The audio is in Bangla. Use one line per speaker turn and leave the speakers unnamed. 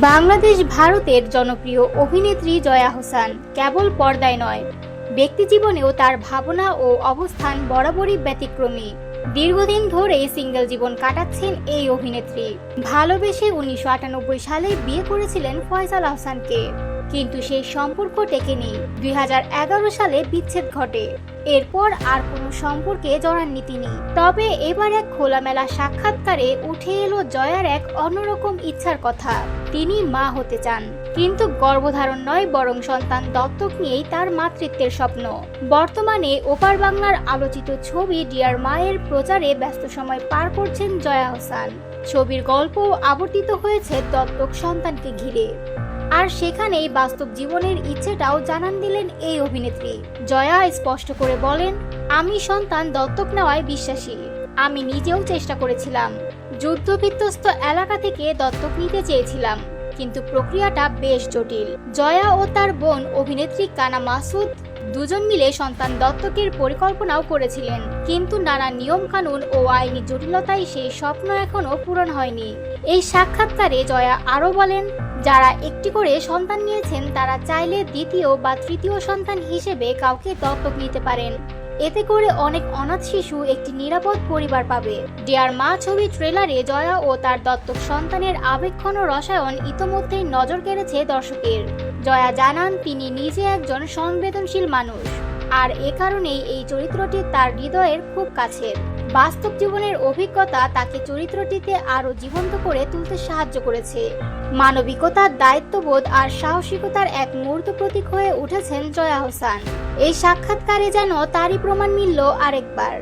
বাংলাদেশ ভারতের জনপ্রিয় অভিনেত্রী জয়া হোসান কেবল পর্দায় নয় ব্যক্তি জীবনেও তার ভাবনা ও অবস্থান বরাবরই ব্যতিক্রমী। দীর্ঘদিন ধরে সিঙ্গেল জীবন কাটাচ্ছেন এই অভিনেত্রী। ভালোবেসে উনিশশো আটানব্বই সালে বিয়ে করেছিলেন ফয়সাল আহসানকে। কিন্তু সেই সম্পর্ক টেকেনি দুই হাজার এগারো সালে বিচ্ছেদ ঘটে। এরপর আর কোনো সম্পর্কে জড়াননি তিনি তবে এবার এক খোলামেলা সাক্ষাৎকারে উঠে এলো জয়ার এক অন্যরকম ইচ্ছার কথা। তিনি মা হতে চান। কিন্তু গর্ভধারণ নয়, বরং সন্তান দত্তক নিয়েই তার মাতৃত্বের স্বপ্ন। বর্তমানে ওপার বাংলার আলোচিত ছবি ডিয়ার মায়ের প্রচারে ব্যস্ত সময় পার করছেন জয়া হোসেন। ছবির গল্প আবর্তিত হয়েছে দত্তক সন্তানকে ঘিরে। আর সেখানেই বাস্তব জীবনের ইচ্ছেটাও জানান দিলেন এই অভিনেত্রী। জয়া স্পষ্ট করে বলেন, আমি সন্তান দত্তক নেওয়ায় বিশ্বাসী। আমি নিজেও চেষ্টা করেছিলাম। যুদ্ধবিধ্বস্ত এলাকা থেকে দত্তক নিতে চেয়েছিলাম, কিন্তু প্রক্রিয়াটা বেশ জটিল। জয়া ও তার বোন অভিনেত্রী কানা মাসুদ দুজন মিলে সন্তান দত্তকের পরিকল্পনাও করেছিলেন। কিন্তু নানা নিয়ম কানুন ও আইনি জটিলতায় সেই স্বপ্ন এখনও পূরণ হয়নি। এই সাক্ষাৎকারে জয়া আরও বলেন যারা একটি করে সন্তান নিয়েছেন, তারা চাইলে দ্বিতীয় বা তৃতীয় সন্তান হিসেবে কাউকে দত্তক নিতে পারেন। এতে করে অনেক অনাথ শিশু একটি নিরাপদ পরিবার পাবে। ডিয়ার মা ছবি ট্রেলারে জয়া ও তার দত্তক সন্তানের আবেক্ষণ রসায়ন ইতোমধ্যেই নজর কেড়েছে দর্শকের। জয়া জানান, তিনি নিজে একজন সংবেদনশীল মানুষ। আর এ কারণেই এই চরিত্রটি তার হৃদয়ের খুব কাছের। বাস্তব জীবনের অভিজ্ঞতা তাকে চরিত্রটিতে আরও জীবন্ত করে তুলতে সাহায্য করেছে। মানবিকতার দায়িত্ববোধ আর সাহসিকতার এক মূর্ত প্রতীক হয়ে উঠেছেন জয়া হোসান। এই সাক্ষাৎকারে যেন তারই প্রমাণ মিলল আরেকবার।